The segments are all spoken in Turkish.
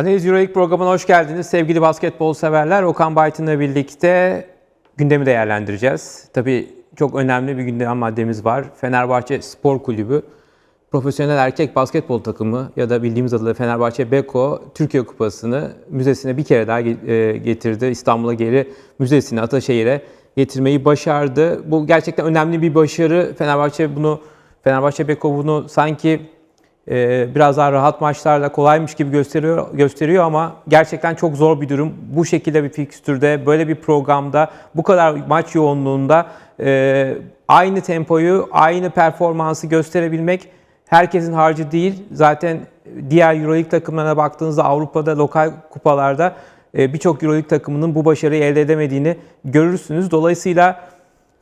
Analiz Euroleague programına hoş geldiniz. Sevgili basketbol severler, Okan Baytın'la birlikte gündemi değerlendireceğiz. Tabii çok önemli bir gündem maddemiz var. Fenerbahçe Spor Kulübü, profesyonel erkek basketbol takımı ya da bildiğimiz adıyla Fenerbahçe Beko Türkiye Kupası'nı müzesine bir kere daha e, getirdi. İstanbul'a geri müzesine, Ataşehir'e getirmeyi başardı. Bu gerçekten önemli bir başarı. Fenerbahçe bunu Fenerbahçe Beko bunu sanki biraz daha rahat maçlarla kolaymış gibi gösteriyor gösteriyor ama gerçekten çok zor bir durum. Bu şekilde bir fikstürde, böyle bir programda, bu kadar maç yoğunluğunda e, aynı tempoyu, aynı performansı gösterebilmek herkesin harcı değil. Zaten diğer Euroleague takımlarına baktığınızda Avrupa'da lokal kupalarda e, birçok Euroleague takımının bu başarıyı elde edemediğini görürsünüz. Dolayısıyla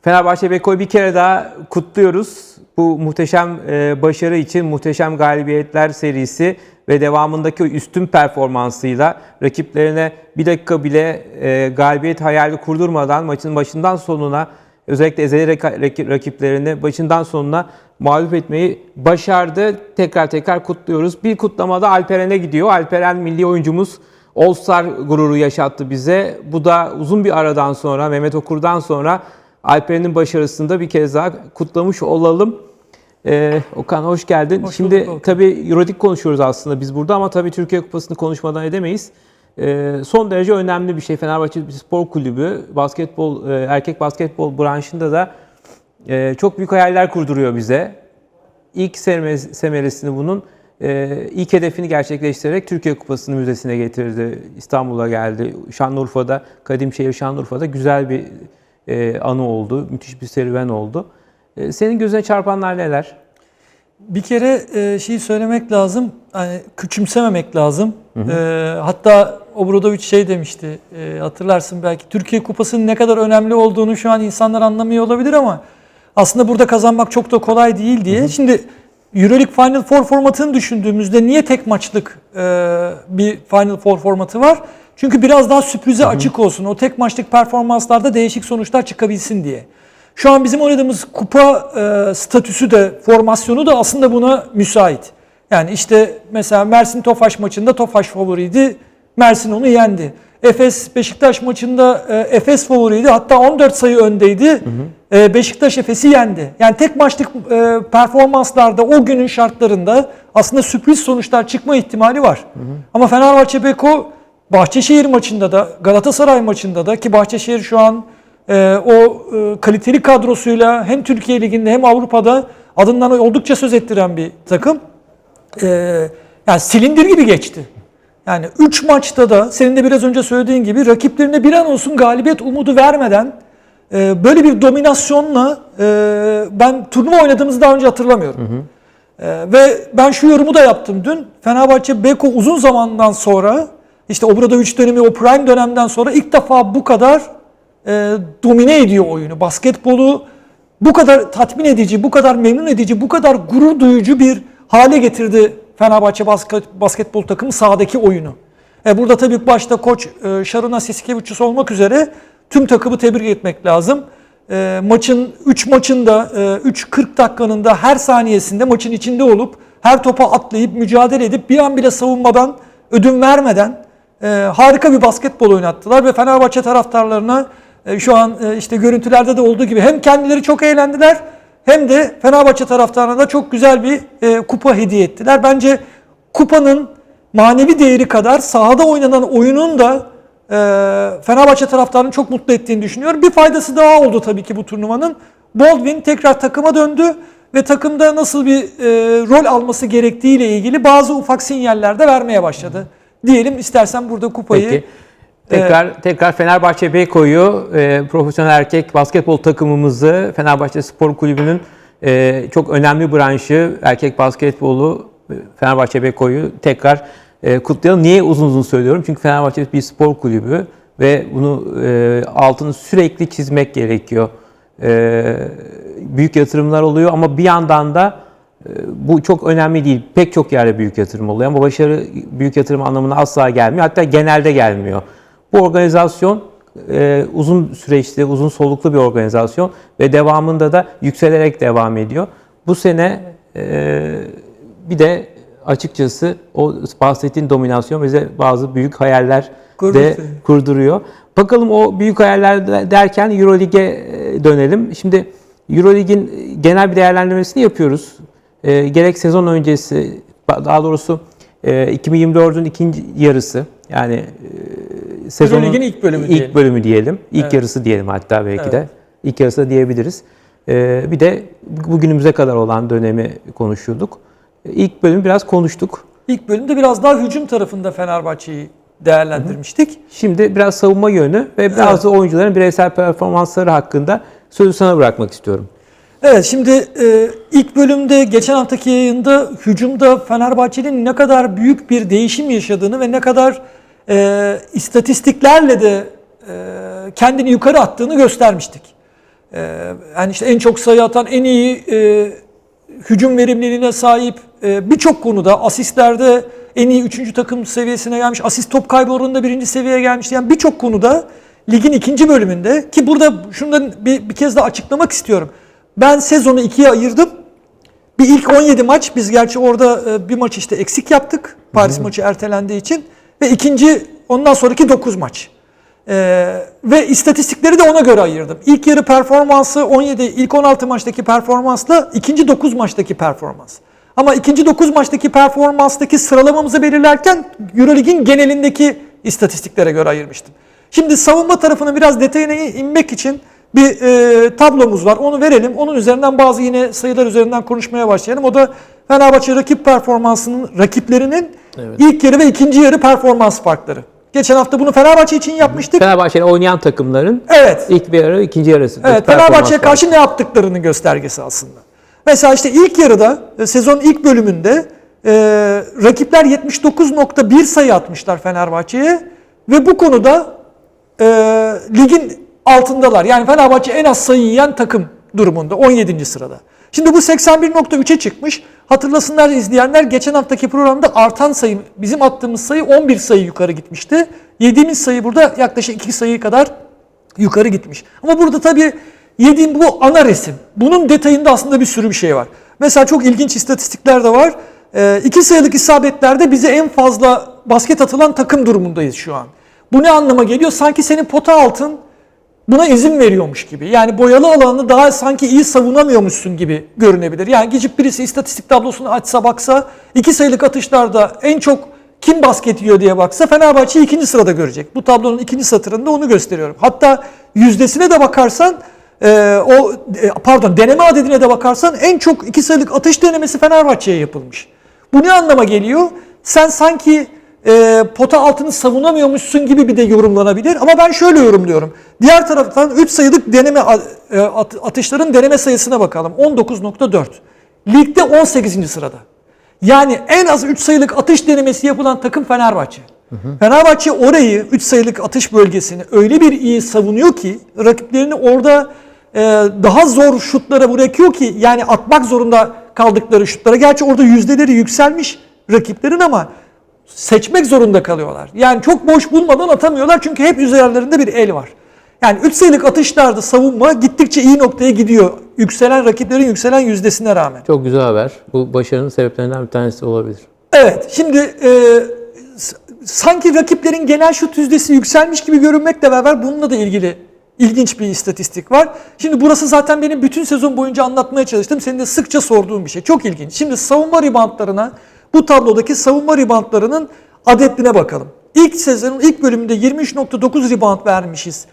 Fenerbahçe Beko'yu bir kere daha kutluyoruz. Bu muhteşem e, başarı için muhteşem galibiyetler serisi ve devamındaki üstün performansıyla rakiplerine bir dakika bile e, galibiyet hayali kurdurmadan maçın başından sonuna özellikle ezeli rakiplerini başından sonuna mağlup etmeyi başardı. Tekrar tekrar kutluyoruz. Bir kutlamada Alperen'e gidiyor. Alperen milli oyuncumuz All-Star gururu yaşattı bize. Bu da uzun bir aradan sonra Mehmet Okur'dan sonra Alperen'in başarısını da bir kez daha kutlamış olalım. Ee, Okan hoş geldin. Hoş Şimdi bulduk. tabii Euroleague konuşuyoruz aslında biz burada ama tabii Türkiye Kupası'nı konuşmadan edemeyiz. Ee, son derece önemli bir şey. Fenerbahçe Spor Kulübü basketbol e, erkek basketbol branşında da e, çok büyük hayaller kurduruyor bize. İlk semere- semeresini bunun e, ilk hedefini gerçekleştirerek Türkiye Kupası'nı müzesine getirdi. İstanbul'a geldi. Şanlıurfa'da, Kadimşehir Şanlıurfa'da güzel bir e, anı oldu. Müthiş bir serüven oldu. E, senin gözüne çarpanlar neler? Bir kere e, şeyi söylemek lazım, hani küçümsememek lazım. E, hatta Obradoviç şey demişti, e, hatırlarsın belki Türkiye Kupası'nın ne kadar önemli olduğunu şu an insanlar anlamıyor olabilir ama aslında burada kazanmak çok da kolay değil diye. Şimdi Euroleague Final Four formatını düşündüğümüzde niye tek maçlık e, bir Final Four formatı var? Çünkü biraz daha sürprize açık olsun. O tek maçlık performanslarda değişik sonuçlar çıkabilsin diye. Şu an bizim oynadığımız kupa e, statüsü de formasyonu da aslında buna müsait. Yani işte mesela Mersin Tofaş maçında Tofaş favoriydi. Mersin onu yendi. Efes Beşiktaş maçında e, Efes favoriydi. Hatta 14 sayı öndeydi. E, Beşiktaş Efes'i yendi. Yani tek maçlık e, performanslarda o günün şartlarında aslında sürpriz sonuçlar çıkma ihtimali var. Ama Fenerbahçe Beko Bahçeşehir maçında da Galatasaray maçında da ki Bahçeşehir şu an e, o e, kaliteli kadrosuyla hem Türkiye Ligi'nde hem Avrupa'da adından oldukça söz ettiren bir takım. E, yani silindir gibi geçti. Yani 3 maçta da senin de biraz önce söylediğin gibi rakiplerine bir an olsun galibiyet umudu vermeden e, böyle bir dominasyonla e, ben turnuva oynadığımızı daha önce hatırlamıyorum. E, ve ben şu yorumu da yaptım dün. Fenerbahçe Beko uzun zamandan sonra işte Obradoviç dönemi o prime dönemden sonra ilk defa bu kadar e, domine ediyor oyunu. Basketbolu bu kadar tatmin edici, bu kadar memnun edici, bu kadar gurur duyucu bir hale getirdi Fenerbahçe basket, basketbol takımı sahadaki oyunu. E burada tabii başta koç e, Şaruna Siskevicius olmak üzere tüm takımı tebrik etmek lazım. E, maçın 3 maçında e, 3-40 dakikanın da her saniyesinde maçın içinde olup her topa atlayıp mücadele edip bir an bile savunmadan ödün vermeden e, harika bir basketbol oynattılar ve Fenerbahçe taraftarlarına e, şu an e, işte görüntülerde de olduğu gibi hem kendileri çok eğlendiler hem de Fenerbahçe taraftarına da çok güzel bir e, kupa hediye ettiler. Bence kupanın manevi değeri kadar sahada oynanan oyunun da e, Fenerbahçe taraftarını çok mutlu ettiğini düşünüyorum. Bir faydası daha oldu tabii ki bu turnuvanın. Baldwin tekrar takıma döndü ve takımda nasıl bir e, rol alması gerektiğiyle ilgili bazı ufak sinyaller de vermeye başladı. Diyelim istersen burada kupayı Peki. Tekrar tekrar Fenerbahçe Beyko'yu e, profesyonel erkek basketbol takımımızı Fenerbahçe Spor Kulübü'nün e, çok önemli branşı erkek basketbolu e, Fenerbahçe Beyko'yu tekrar e, kutlayalım. Niye uzun uzun söylüyorum? Çünkü Fenerbahçe bir spor kulübü ve bunu e, altını sürekli çizmek gerekiyor. E, büyük yatırımlar oluyor ama bir yandan da e, bu çok önemli değil. Pek çok yerde büyük yatırım oluyor ama başarı büyük yatırım anlamına asla gelmiyor. Hatta genelde gelmiyor. Bu organizasyon e, uzun süreçli, uzun soluklu bir organizasyon ve devamında da yükselerek devam ediyor. Bu sene e, bir de açıkçası o bahsettiğin dominasyon bize bazı büyük hayaller de Kurdu. kurduruyor. Bakalım o büyük hayaller de- derken Eurolig'e e, dönelim. Şimdi Eurolig'in genel bir değerlendirmesini yapıyoruz. E, gerek sezon öncesi, daha doğrusu e, 2024'ün ikinci yarısı yani e, sezonun Eurolig'in ilk bölümü ilk diyelim. bölümü diyelim. İlk Evet. yarısı diyelim hatta belki de. Evet. İlk yarısı da diyebiliriz. E, bir de bugünümüze kadar olan dönemi konuşuyorduk. İlk bölüm biraz konuştuk. İlk bölümde biraz daha hücum tarafında Fenerbahçe'yi değerlendirmiştik. Şimdi biraz savunma yönü ve bazı oyuncuların bireysel performansları hakkında sözü sana bırakmak istiyorum. Evet şimdi e, ilk bölümde geçen haftaki yayında hücumda Fenerbahçe'nin ne kadar büyük bir değişim yaşadığını ve ne kadar e, istatistiklerle de e, kendini yukarı attığını göstermiştik. E, yani işte en çok sayı atan, en iyi e, hücum verimliliğine sahip e, birçok konuda asistlerde en iyi 3. takım seviyesine gelmiş. Asist top kaybı oranında birinci seviyeye gelmiş. Yani birçok konuda ligin ikinci bölümünde ki burada şunu da bir, bir kez daha açıklamak istiyorum. Ben sezonu ikiye ayırdım. Bir ilk 17 maç biz gerçi orada e, bir maç işte eksik yaptık. Paris maçı ertelendiği için ve ikinci ondan sonraki 9 maç. Ee, ve istatistikleri de ona göre ayırdım. İlk yarı performansı 17, ilk 16 maçtaki performansla ikinci 9 maçtaki performans. Ama ikinci 9 maçtaki performanstaki sıralamamızı belirlerken Eurolig'in genelindeki istatistiklere göre ayırmıştım. Şimdi savunma tarafının biraz detayına inmek için bir e, tablomuz var. Onu verelim. Onun üzerinden bazı yine sayılar üzerinden konuşmaya başlayalım. O da Fenerbahçe rakip performansının, rakiplerinin ilk yarı ve ikinci yarı performans farkları. Geçen hafta bunu Fenerbahçe için yapmıştık. Fenerbahçe'yle oynayan takımların Evet. ilk bir yarı, ikinci yarısı. Evet, Fenerbahçe'ye karşı ne yaptıklarının göstergesi aslında. Mesela işte ilk yarıda, e, sezonun ilk bölümünde e, rakipler 79.1 sayı atmışlar Fenerbahçe'ye ve bu konuda e, ligin altındalar. Yani Fenerbahçe en az sayı yiyen takım durumunda 17. sırada. Şimdi bu 81.3'e çıkmış. Hatırlasınlar izleyenler geçen haftaki programda artan sayı, bizim attığımız sayı 11 sayı yukarı gitmişti. Yediğimiz sayı burada yaklaşık 2 sayı kadar yukarı gitmiş. Ama burada tabii yediğim bu ana resim. Bunun detayında aslında bir sürü bir şey var. Mesela çok ilginç istatistikler de var. Ee, iki sayılık isabetlerde bize en fazla basket atılan takım durumundayız şu an. Bu ne anlama geliyor? Sanki senin pota altın buna izin veriyormuş gibi. Yani boyalı alanı daha sanki iyi savunamıyormuşsun gibi görünebilir. Yani gidip birisi istatistik tablosunu açsa baksa iki sayılık atışlarda en çok kim basket yiyor diye baksa Fenerbahçe ikinci sırada görecek. Bu tablonun ikinci satırında onu gösteriyorum. Hatta yüzdesine de bakarsan e, o e, pardon deneme adedine de bakarsan en çok iki sayılık atış denemesi Fenerbahçe'ye yapılmış. Bu ne anlama geliyor? Sen sanki e, pota altını savunamıyormuşsun gibi bir de yorumlanabilir. Ama ben şöyle yorumluyorum. Diğer taraftan 3 sayılık deneme e, at- atışların deneme sayısına bakalım. 19.4. Ligde 18. sırada. Yani en az 3 sayılık atış denemesi yapılan takım Fenerbahçe. Fenerbahçe orayı 3 sayılık atış bölgesini öyle bir iyi savunuyor ki rakiplerini orada e, daha zor şutlara bırakıyor ki yani atmak zorunda kaldıkları şutlara. Gerçi orada yüzdeleri yükselmiş rakiplerin ama seçmek zorunda kalıyorlar. Yani çok boş bulmadan atamıyorlar çünkü hep üzerlerinde bir el var. Yani 3 sayılık atışlarda savunma gittikçe iyi noktaya gidiyor. Yükselen rakiplerin yükselen yüzdesine rağmen. Çok güzel haber. Bu başarının sebeplerinden bir tanesi olabilir. Evet, şimdi e, sanki rakiplerin genel şut yüzdesi yükselmiş gibi görünmekle beraber bununla da ilgili ilginç bir istatistik var. Şimdi burası zaten benim bütün sezon boyunca anlatmaya çalıştım. Senin de sıkça sorduğun bir şey. Çok ilginç. Şimdi savunma ribantlarına, bu tablodaki savunma ribantlarının adetine bakalım. İlk sezonun ilk bölümünde 23.9 rebound vermişiz.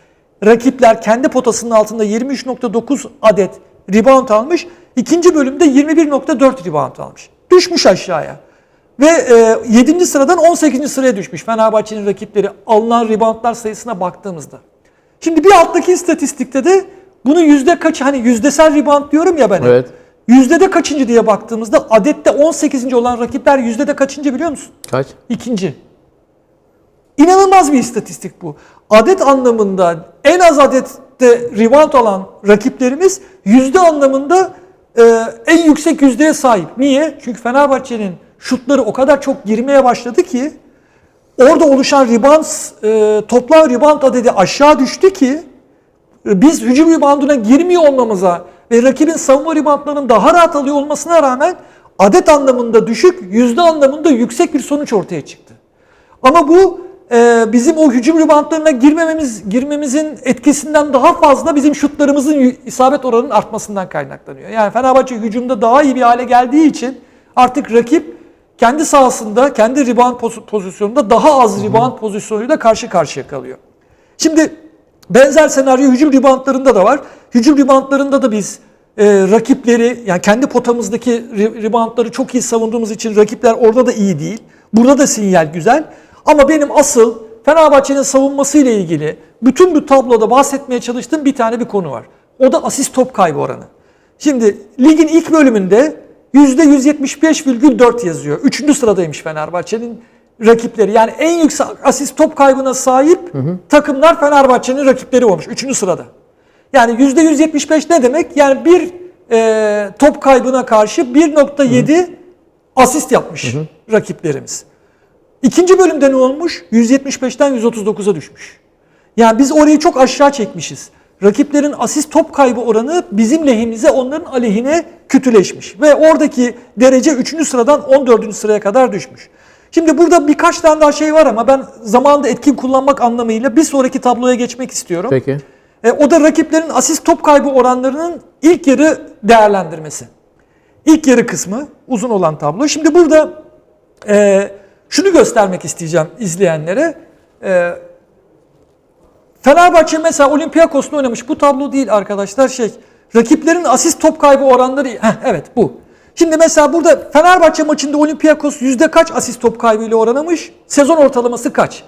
Rakipler kendi potasının altında 23.9 adet rebound almış. İkinci bölümde 21.4 rebound almış. Düşmüş aşağıya. Ve e, 7. sıradan 18. sıraya düşmüş Fenerbahçe'nin rakipleri alınan reboundlar sayısına baktığımızda. Şimdi bir alttaki istatistikte de bunu yüzde kaç hani yüzdesel rebound diyorum ya ben. hep. Evet. Yüzdede kaçıncı diye baktığımızda adette 18. olan rakipler yüzdede kaçıncı biliyor musun? Kaç? İkinci. İnanılmaz bir istatistik bu. Adet anlamında en az adette rebound alan rakiplerimiz yüzde anlamında e, en yüksek yüzdeye sahip. Niye? Çünkü Fenerbahçe'nin şutları o kadar çok girmeye başladı ki orada oluşan rebound, e, toplam rebound adedi aşağı düştü ki e, biz hücum rebounduna girmiyor olmamıza ve rakibin savunma reboundlarının daha rahat alıyor olmasına rağmen adet anlamında düşük, yüzde anlamında yüksek bir sonuç ortaya çıktı. Ama bu e, bizim o hücum ribantlarına girmememiz girmemizin etkisinden daha fazla bizim şutlarımızın isabet oranının artmasından kaynaklanıyor. Yani Fenerbahçe hücumda daha iyi bir hale geldiği için artık rakip kendi sahasında, kendi rebound poz- pozisyonunda daha az rebound pozisyonuyla karşı karşıya kalıyor. Şimdi benzer senaryo hücum ribantlarında da var. Hücum ribantlarında da biz e, rakipleri yani kendi potamızdaki ri- ribantları çok iyi savunduğumuz için rakipler orada da iyi değil. Burada da sinyal güzel. Ama benim asıl Fenerbahçe'nin savunması ile ilgili bütün bu tabloda bahsetmeye çalıştığım bir tane bir konu var. O da asist top kaybı oranı. Şimdi ligin ilk bölümünde %175,4 yazıyor. Üçüncü sıradaymış Fenerbahçe'nin rakipleri. Yani en yüksek asist top kaybına sahip takımlar Fenerbahçe'nin rakipleri olmuş. Üçüncü sırada. Yani %175 ne demek? Yani bir e, top kaybına karşı 1.7 asist yapmış rakiplerimiz. İkinci bölümde ne olmuş? 175'ten 139'a düşmüş. Yani biz orayı çok aşağı çekmişiz. Rakiplerin asist top kaybı oranı bizim lehimize onların aleyhine kötüleşmiş. Ve oradaki derece 3. sıradan 14. sıraya kadar düşmüş. Şimdi burada birkaç tane daha şey var ama ben zamanında etkin kullanmak anlamıyla bir sonraki tabloya geçmek istiyorum. Peki. E, o da rakiplerin asist top kaybı oranlarının ilk yarı değerlendirmesi. İlk yarı kısmı uzun olan tablo. Şimdi burada e, şunu göstermek isteyeceğim izleyenlere. E, Fenerbahçe mesela Olympiakos'la oynamış. Bu tablo değil arkadaşlar şey. Rakiplerin asist top kaybı oranları. Heh, evet bu. Şimdi mesela burada Fenerbahçe maçında Olympiakos yüzde kaç asist top kaybıyla oranlamış? Sezon ortalaması kaç?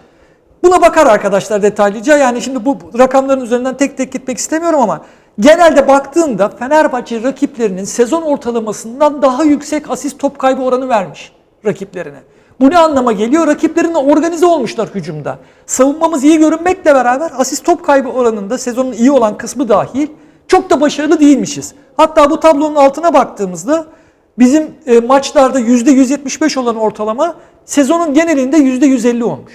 Buna bakar arkadaşlar detaylıca. Yani şimdi bu rakamların üzerinden tek tek gitmek istemiyorum ama genelde baktığında Fenerbahçe rakiplerinin sezon ortalamasından daha yüksek asist top kaybı oranı vermiş rakiplerine. Bu ne anlama geliyor? Rakiplerine organize olmuşlar hücumda. Savunmamız iyi görünmekle beraber asist top kaybı oranında sezonun iyi olan kısmı dahil çok da başarılı değilmişiz. Hatta bu tablonun altına baktığımızda bizim e, maçlarda %175 olan ortalama sezonun genelinde %150 olmuş.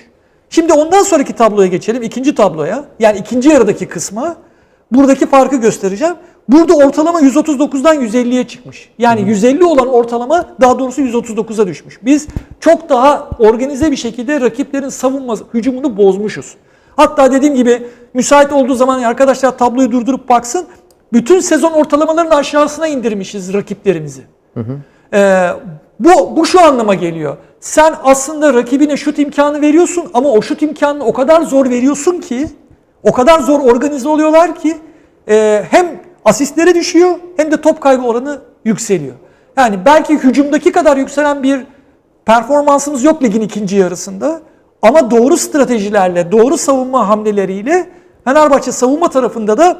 Şimdi ondan sonraki tabloya geçelim. ikinci tabloya. Yani ikinci yarıdaki kısma. Buradaki farkı göstereceğim. Burada ortalama 139'dan 150'ye çıkmış. Yani 150 olan ortalama daha doğrusu 139'a düşmüş. Biz çok daha organize bir şekilde rakiplerin savunma hücumunu bozmuşuz. Hatta dediğim gibi müsait olduğu zaman arkadaşlar tabloyu durdurup baksın. Bütün sezon ortalamalarının aşağısına indirmişiz rakiplerimizi. Ee, bu, bu şu anlama geliyor. Sen aslında rakibine şut imkanı veriyorsun ama o şut imkanını o kadar zor veriyorsun ki, o kadar zor organize oluyorlar ki e, hem asistleri düşüyor hem de top kaybı oranı yükseliyor. Yani belki hücumdaki kadar yükselen bir performansımız yok ligin ikinci yarısında. Ama doğru stratejilerle, doğru savunma hamleleriyle Fenerbahçe savunma tarafında da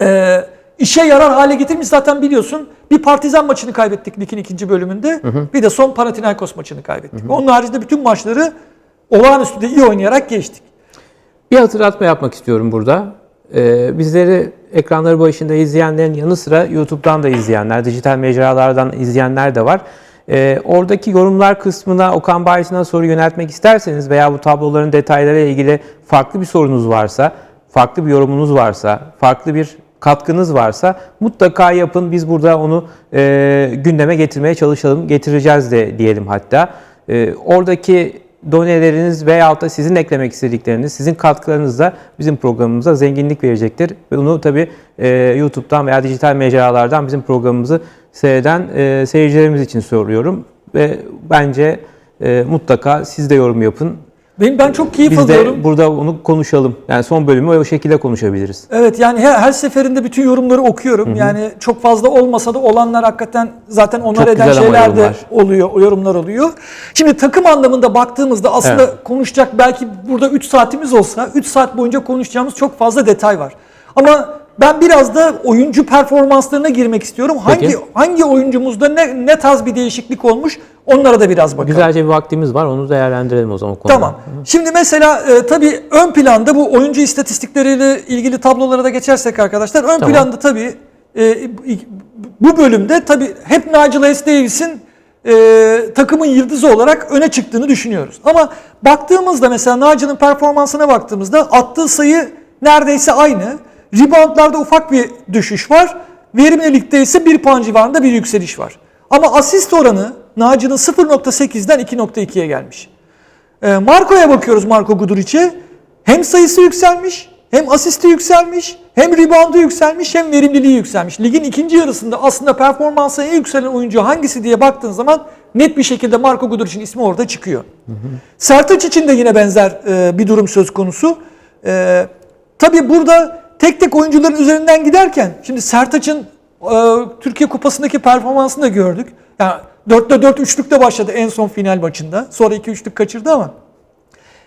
e, işe yarar hale getirmiş zaten biliyorsun. Bir Partizan maçını kaybettik ligin ikinci bölümünde. Bir de son Panathinaikos maçını kaybettik. Onun haricinde bütün maçları olağanüstü de iyi oynayarak geçtik. Bir hatırlatma yapmak istiyorum burada. Ee, bizleri ekranları başında izleyenlerin yanı sıra YouTube'dan da izleyenler, dijital mecralardan izleyenler de var. Ee, oradaki yorumlar kısmına Okan Baysin'e soru yöneltmek isterseniz veya bu tabloların detayları ile ilgili farklı bir sorunuz varsa, farklı bir yorumunuz varsa, farklı bir katkınız varsa mutlaka yapın. Biz burada onu e, gündeme getirmeye çalışalım, getireceğiz de diyelim hatta. E, oradaki doneleriniz veyahut da sizin eklemek istedikleriniz, sizin katkılarınız da bizim programımıza zenginlik verecektir. Ve bunu tabii e, YouTube'dan veya dijital mecralardan bizim programımızı seyreden e, seyircilerimiz için soruyorum. Ve bence e, mutlaka siz de yorum yapın. Benim ben çok keyif Biz alıyorum. de burada onu konuşalım. Yani son bölümü o şekilde konuşabiliriz. Evet yani her, her seferinde bütün yorumları okuyorum. Yani çok fazla olmasa da olanlar hakikaten zaten onlar Çok eden şeyler de oluyor, o yorumlar oluyor. Şimdi takım anlamında baktığımızda aslında Evet. konuşacak belki burada 3 saatimiz olsa 3 saat boyunca konuşacağımız çok fazla detay var. Ama ben biraz da oyuncu performanslarına girmek istiyorum. Peki. Hangi hangi oyuncumuzda ne ne tarz bir değişiklik olmuş onlara da biraz bakalım. Güzelce bir vaktimiz var. Onu değerlendirelim o zaman. konuda. Tamam. Şimdi mesela e, tabii ön planda bu oyuncu istatistikleriyle ilgili tablolara da geçersek arkadaşlar. Ön Tamam. planda tabii e, bu bölümde tabii hep Nigel S. Davis'in e, takımın yıldızı olarak öne çıktığını düşünüyoruz. Ama baktığımızda mesela Nigel'ın performansına baktığımızda attığı sayı neredeyse aynı. Reboundlarda ufak bir düşüş var. Verimlilikte ise bir puan civarında bir yükseliş var. Ama asist oranı Naci'nin 0.8'den 2.2'ye gelmiş. Ee, Marco'ya bakıyoruz Marco Guduric'e. Hem sayısı yükselmiş, hem asisti yükselmiş, hem reboundu yükselmiş, hem verimliliği yükselmiş. Ligin ikinci yarısında aslında performansı en yükselen oyuncu hangisi diye baktığın zaman net bir şekilde Marco Guduric'in ismi orada çıkıyor. Sertaç için de yine benzer e, bir durum söz konusu. E, tabii burada tek tek oyuncuların üzerinden giderken şimdi Sertaç'ın e, Türkiye Kupası'ndaki performansını da gördük. Yani 4'te 4 üçlükte başladı en son final maçında. Sonra 2 üçlük kaçırdı ama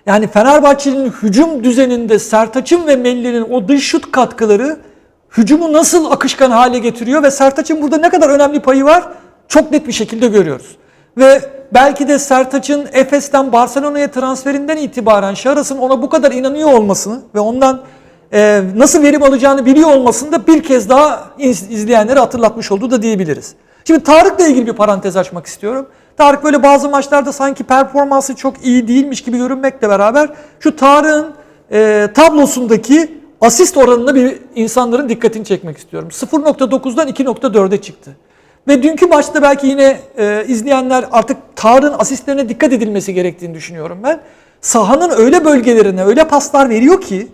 yani Fenerbahçe'nin hücum düzeninde Sertaç'ın ve Melli'nin o dış şut katkıları hücumu nasıl akışkan hale getiriyor ve Sertaç'ın burada ne kadar önemli payı var çok net bir şekilde görüyoruz. Ve belki de Sertaç'ın Efes'ten Barcelona'ya transferinden itibaren Şaras'ın ona bu kadar inanıyor olmasını ve ondan e, nasıl verim alacağını biliyor olmasını da bir kez daha iz- izleyenlere hatırlatmış oldu da diyebiliriz. Şimdi Tarık'la ilgili bir parantez açmak istiyorum. Tarık böyle bazı maçlarda sanki performansı çok iyi değilmiş gibi görünmekle beraber şu Tarık'ın e, tablosundaki asist oranına bir insanların dikkatini çekmek istiyorum. 0.9'dan 2.4'e çıktı. Ve dünkü maçta belki yine e, izleyenler artık Tarık'ın asistlerine dikkat edilmesi gerektiğini düşünüyorum ben. Sahanın öyle bölgelerine öyle paslar veriyor ki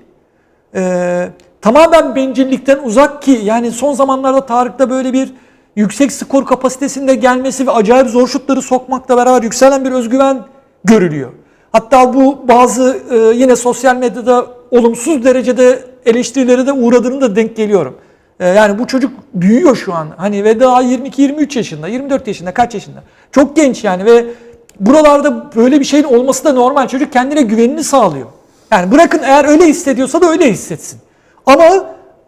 e, tamamen bencillikten uzak ki yani son zamanlarda Tarık'ta böyle bir yüksek skor kapasitesinde gelmesi ve acayip zor şutları sokmakla beraber yükselen bir özgüven görülüyor. Hatta bu bazı e, yine sosyal medyada olumsuz derecede eleştirilere de uğradığını da denk geliyorum. E, yani bu çocuk büyüyor şu an. Hani ve daha 22-23 yaşında, 24 yaşında, kaç yaşında? Çok genç yani ve buralarda böyle bir şeyin olması da normal. Çocuk kendine güvenini sağlıyor. Yani bırakın eğer öyle hissediyorsa da öyle hissetsin. Ama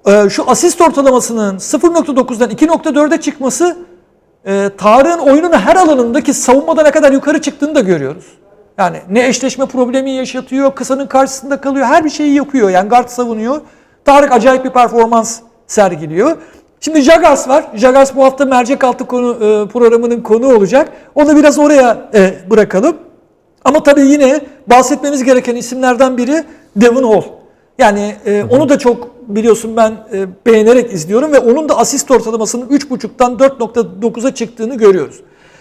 e, şu asist ortalamasının 0.9'dan 2.4'e çıkması e, Tarık'ın oyunun her alanındaki savunmada ne kadar yukarı çıktığını da görüyoruz. Yani ne eşleşme problemi yaşatıyor, kısanın karşısında kalıyor, her bir şeyi yapıyor. Yani guard savunuyor. Tarık acayip bir performans sergiliyor. Şimdi Jagas var. Jagas bu hafta mercek altı konu e, programının konu olacak. Onu biraz oraya e, bırakalım. Ama tabii yine bahsetmemiz gereken isimlerden biri Devon Hall. Yani e, onu da çok biliyorsun ben e, beğenerek izliyorum ve onun da asist ortalamasının 3.5'tan 4.9'a çıktığını görüyoruz.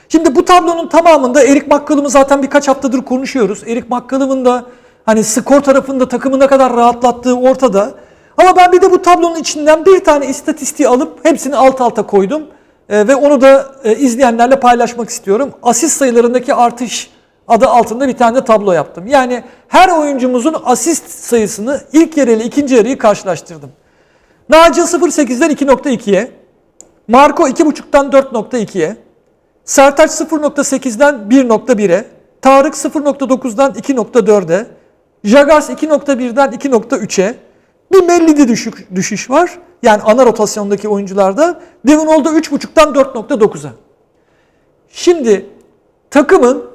Şimdi bu tablonun tamamında Erik McCollum'u zaten birkaç haftadır konuşuyoruz. Erik McCollum'un da hani skor tarafında takımı ne kadar rahatlattığı ortada. Ama ben bir de bu tablonun içinden bir tane istatistiği alıp hepsini alt alta koydum. E, ve onu da e, izleyenlerle paylaşmak istiyorum. Asist sayılarındaki artış adı altında bir tane de tablo yaptım. Yani her oyuncumuzun asist sayısını ilk yarı ile ikinci yarıyı karşılaştırdım. Naci 0.8'den 2.2'ye, Marco 2.5'tan 4.2'ye, Sertaç 0.8'den 1.1'e, Tarık 0.9'dan 2.4'e, Jagars 2.1'den 2.3'e, bir Melli'de düşük, düşüş var. Yani ana rotasyondaki oyuncularda. Devon oldu 3.5'tan 4.9'a. Şimdi takımın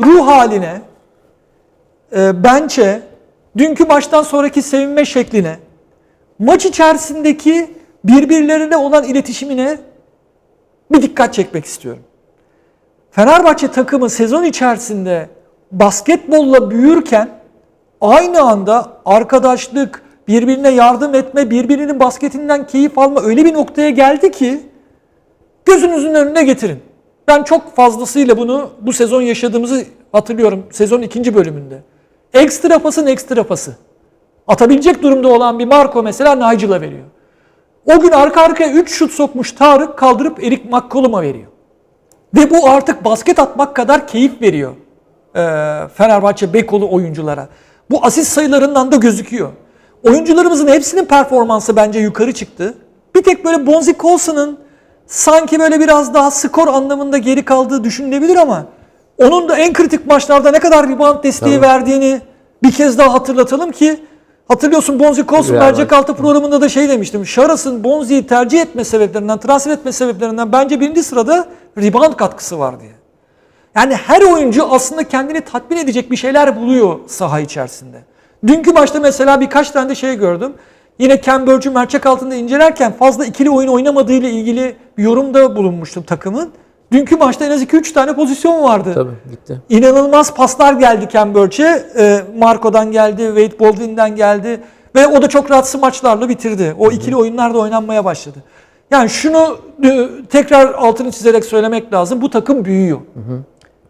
ruh haline, e, bench'e, dünkü maçtan sonraki sevinme şekline, maç içerisindeki birbirlerine olan iletişimine bir dikkat çekmek istiyorum. Fenerbahçe takımı sezon içerisinde basketbolla büyürken aynı anda arkadaşlık, birbirine yardım etme, birbirinin basketinden keyif alma öyle bir noktaya geldi ki gözünüzün önüne getirin. Ben çok fazlasıyla bunu bu sezon yaşadığımızı hatırlıyorum. Sezon ikinci bölümünde. Ekstra pasın ekstra pası. Atabilecek durumda olan bir Marco mesela Nigel'a veriyor. O gün arka arkaya 3 şut sokmuş Tarık kaldırıp Erik McCollum'a veriyor. Ve bu artık basket atmak kadar keyif veriyor ee, Fenerbahçe Bekolu oyunculara. Bu asist sayılarından da gözüküyor. Oyuncularımızın hepsinin performansı bence yukarı çıktı. Bir tek böyle Bonzi Colson'ın sanki böyle biraz daha skor anlamında geri kaldığı düşünülebilir ama onun da en kritik maçlarda ne kadar rebound desteği Tabii. verdiğini bir kez daha hatırlatalım ki hatırlıyorsun Bonzi Colson mercek altı programında da şey demiştim. Şaras'ın Bonzi'yi tercih etme sebeplerinden, transfer etme sebeplerinden bence birinci sırada rebound katkısı var diye. Yani her oyuncu aslında kendini tatmin edecek bir şeyler buluyor saha içerisinde. Dünkü maçta mesela birkaç tane de şey gördüm. Yine Ken Burch'u mercek altında incelerken fazla ikili oyun oynamadığıyla ilgili bir yorumda bulunmuştum takımın. Dünkü maçta en az 2-3 tane pozisyon vardı. Tabii gitti. İnanılmaz paslar geldi Ken Burch'e. Ee, Marco'dan geldi, Wade Baldwin'den geldi. Ve o da çok rahat maçlarla bitirdi. O ikili oyunlar da oynanmaya başladı. Yani şunu e, tekrar altını çizerek söylemek lazım. Bu takım büyüyor.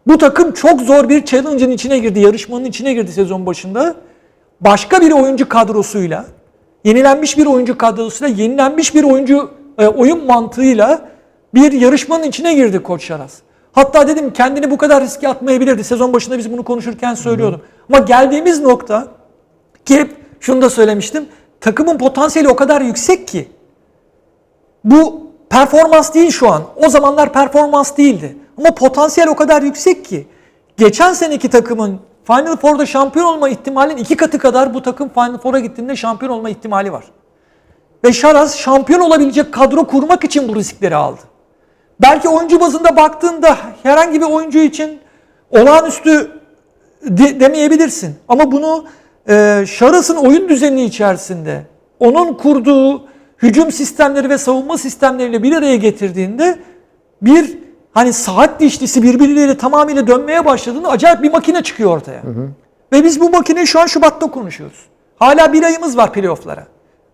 Bu takım çok zor bir challenge'ın içine girdi, yarışmanın içine girdi sezon başında. Başka bir oyuncu kadrosuyla, yenilenmiş bir oyuncu kadrosuyla, yenilenmiş bir oyuncu e, oyun mantığıyla bir yarışmanın içine girdi Koç Şaras. Hatta dedim kendini bu kadar riske atmayabilirdi. Sezon başında biz bunu konuşurken söylüyordum. Ama geldiğimiz nokta ki hep şunu da söylemiştim. Takımın potansiyeli o kadar yüksek ki bu performans değil şu an. O zamanlar performans değildi. Ama potansiyel o kadar yüksek ki geçen seneki takımın Final Four'da şampiyon olma ihtimalinin iki katı kadar bu takım Final Four'a gittiğinde şampiyon olma ihtimali var. Ve Şaraz şampiyon olabilecek kadro kurmak için bu riskleri aldı. Belki oyuncu bazında baktığında herhangi bir oyuncu için olağanüstü de- demeyebilirsin. Ama bunu e, Şaras'ın oyun düzeni içerisinde onun kurduğu hücum sistemleri ve savunma sistemleriyle bir araya getirdiğinde bir hani saat dişlisi birbirleriyle tamamıyla dönmeye başladığında acayip bir makine çıkıyor ortaya. Ve biz bu makineyi şu an Şubat'ta konuşuyoruz. Hala bir ayımız var playoff'lara.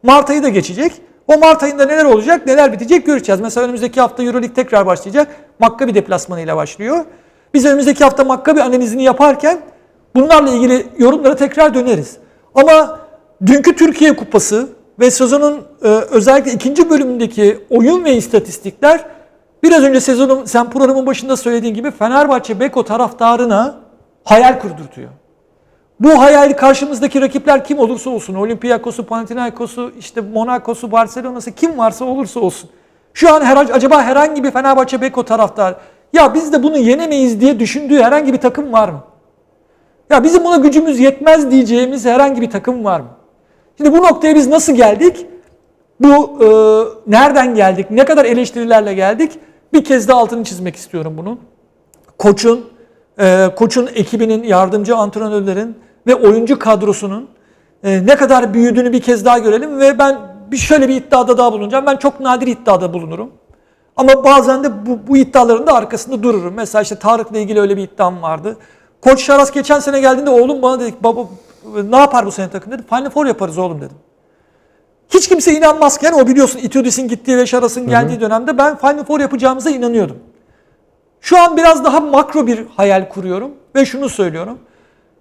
Mart ayı da geçecek. O Mart ayında neler olacak, neler bitecek göreceğiz. Mesela önümüzdeki hafta Euroleague tekrar başlayacak. Maccabi deplasmanıyla başlıyor. Biz önümüzdeki hafta Maccabi analizini yaparken bunlarla ilgili yorumlara tekrar döneriz. Ama dünkü Türkiye Kupası ve sezonun e, özellikle ikinci bölümündeki oyun ve istatistikler biraz önce sezonun sen programın başında söylediğin gibi Fenerbahçe Beko taraftarına hayal kurdurtuyor. Bu hayali karşımızdaki rakipler kim olursa olsun, Olympiakos'u, Panathinaikos'u, işte Monaco'su, Barcelona'sı kim varsa olursa olsun. Şu an her, acaba herhangi bir Fenerbahçe Beko taraftar ya biz de bunu yenemeyiz diye düşündüğü herhangi bir takım var mı? Ya bizim buna gücümüz yetmez diyeceğimiz herhangi bir takım var mı? Şimdi bu noktaya biz nasıl geldik? Bu e, nereden geldik? Ne kadar eleştirilerle geldik? Bir kez daha altını çizmek istiyorum bunun. Koçun, e, koçun ekibinin, yardımcı antrenörlerin ve oyuncu kadrosunun e, ne kadar büyüdüğünü bir kez daha görelim ve ben bir şöyle bir iddiada daha bulunacağım. Ben çok nadir iddiada bulunurum. Ama bazen de bu, bu iddiaların da arkasında dururum. Mesela işte Tarık'la ilgili öyle bir iddiam vardı. Koç Şaras geçen sene geldiğinde oğlum bana dedi ki, baba ne yapar bu sene takım dedi. Final Four yaparız oğlum dedim. Hiç kimse inanmazken o biliyorsun Itudis'in gittiği ve Şaras'ın geldiği dönemde ben Final Four yapacağımıza inanıyordum. Şu an biraz daha makro bir hayal kuruyorum ve şunu söylüyorum.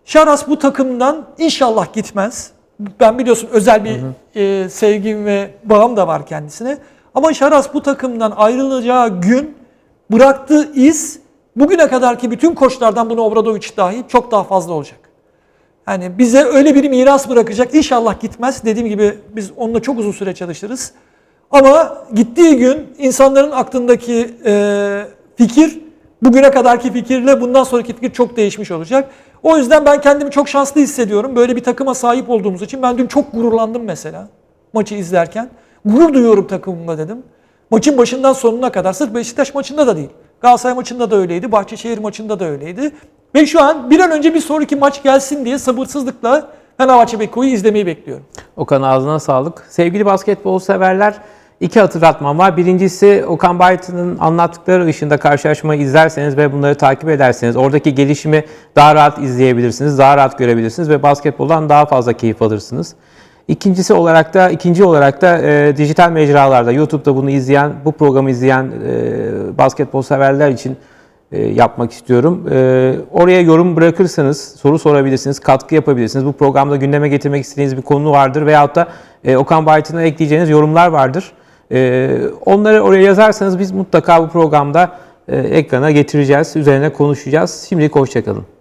Şaras bu takımdan inşallah gitmez. Ben biliyorsun özel bir e, sevgim ve bağım da var kendisine. Ama Şaras bu takımdan ayrılacağı gün bıraktığı iz bugüne kadarki bütün koçlardan bunu Obradoviç dahil çok daha fazla olacak. Yani bize öyle bir miras bırakacak. İnşallah gitmez. Dediğim gibi biz onunla çok uzun süre çalışırız. Ama gittiği gün insanların aklındaki e, fikir bugüne kadarki fikirle bundan sonraki fikir çok değişmiş olacak. O yüzden ben kendimi çok şanslı hissediyorum. Böyle bir takıma sahip olduğumuz için. Ben dün çok gururlandım mesela maçı izlerken. Gurur duyuyorum takımımla dedim. Maçın başından sonuna kadar sırf Beşiktaş maçında da değil. Galatasaray maçında da öyleydi. Bahçeşehir maçında da öyleydi. Ve şu an bir an önce bir sonraki maç gelsin diye sabırsızlıkla Fenerbahçe Beko'yu izlemeyi bekliyorum. Okan ağzına sağlık. Sevgili basketbol severler, iki hatırlatmam var. Birincisi Okan Baytı'nın anlattıkları ışığında karşılaşmayı izlerseniz ve bunları takip ederseniz oradaki gelişimi daha rahat izleyebilirsiniz, daha rahat görebilirsiniz ve basketboldan daha fazla keyif alırsınız. İkincisi olarak da ikinci olarak da e, dijital mecralarda YouTube'da bunu izleyen, bu programı izleyen e, basketbol severler için yapmak istiyorum. E, oraya yorum bırakırsanız soru sorabilirsiniz, katkı yapabilirsiniz. Bu programda gündeme getirmek istediğiniz bir konu vardır veyahut da e, Okan Baytın'a ekleyeceğiniz yorumlar vardır. E, onları oraya yazarsanız biz mutlaka bu programda e, ekrana getireceğiz, üzerine konuşacağız. Şimdilik hoşçakalın.